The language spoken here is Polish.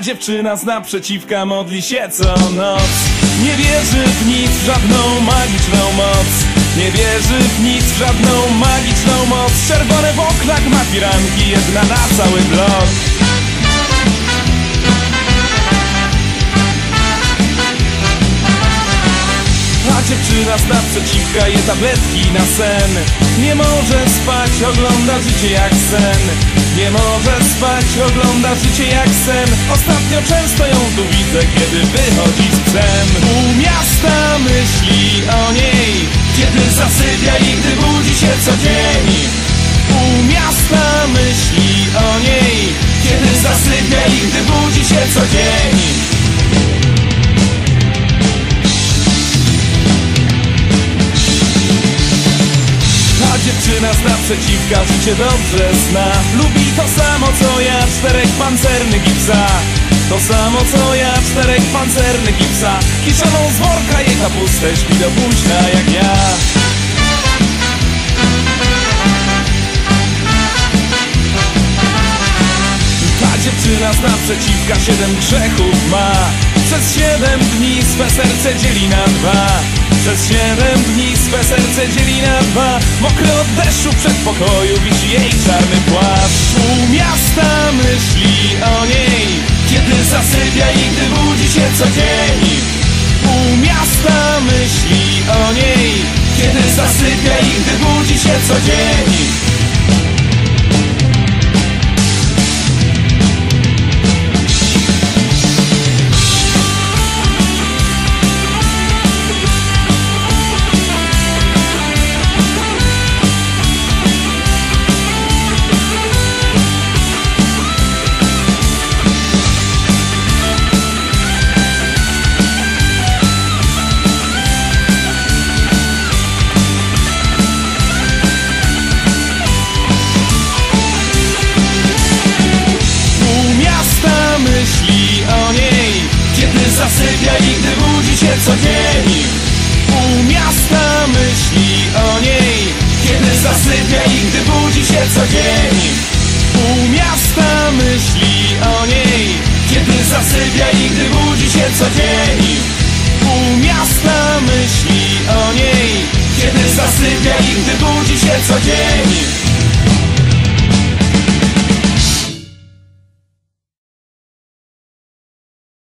dziewczyna z naprzeciwka modli się co noc. Nie wierzy w nic, w żadną magiczną moc. Nie wierzy w nic, w żadną magiczną moc. Czerwone w oknach ma firanki, jedna na cały blok. A dziewczyna z naprzeciwka je tabletki na sen. Nie może ogląda życie jak sen. Nie może spać, ogląda życie jak sen. Ostatnio często ją tu widzę, kiedy wychodzi z psem. U miasta myśli o niej Kiedy zasypia i gdy budzi się co dzień. U miasta myśli o niej Kiedy zasypia i gdy budzi się co dzień Dziewczyna z naprzeciwka życie dobrze zna? Lubi to samo co ja, czterech pancernych i psa To samo co ja, czterech pancernych i psa Kiszoną z worka jej kapustę śpi do późna jak ja. Ta dziewczyna z naprzeciwka siedem grzechów ma. Przez siedem dni swe serce dzieli na dwa Przez siedem dni swe serce dzieli na dwa. Mokry od deszczu przed pokoju wisi jej czarny płaszcz. U miasta myśli o niej Kiedy zasypia i gdy budzi się co dzień. U miasta myśli o niej Kiedy zasypia i gdy budzi się co dzień zasypia i gdy budzi się co dzień. U miasta myśli o niej. Kiedy zasypia i gdy budzi się co dzień. U miasta myśli o niej. Kiedy zasypia i gdy budzi się co dzień. U miasta myśli o niej. Kiedy zasypia i gdy budzi się co dzień